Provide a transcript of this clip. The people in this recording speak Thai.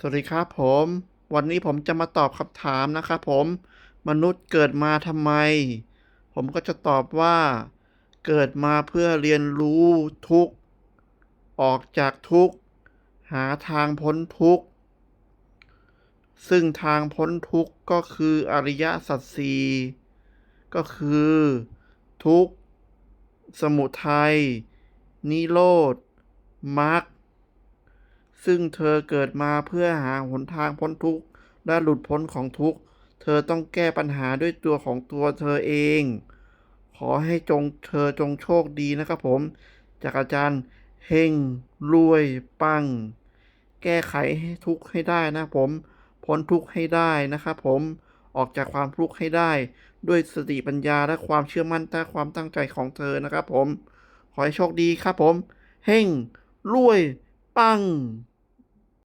สวัสดีครับผม วันนี้ผมจะมาตอบคำถามนะครับผม มนุษย์เกิดมาทำไม ผมก็จะตอบว่า เกิดมาเพื่อเรียนรู้ทุกออกจากทุกหาทางพ้นทุกซึ่งทางพ้นทุกก็คืออริยสัจสี่ก็คือ ทุกสมุทัยนิโรธมรรค ซึ่งเธอเกิดมาเพื่อหาหนทางพ้นทุกข์และหลุดพ้นของทุกข์ เธอต้องแก้ปัญหาด้วยตัวของตัวเธอเอง ขอให้จงเธอจงโชคดีนะครับผม จากอาจารย์เฮงรวยปัง แก้ไขให้ทุกข์ให้ได้นะผม พ้นทุกข์ให้ได้นะครับผม ออกจากความทุกข์ให้ได้ ด้วยสติปัญญาและความเชื่อมั่นและความตั้งใจของเธอนะครับผม ขอให้โชคดีครับผม เฮงรวยปัง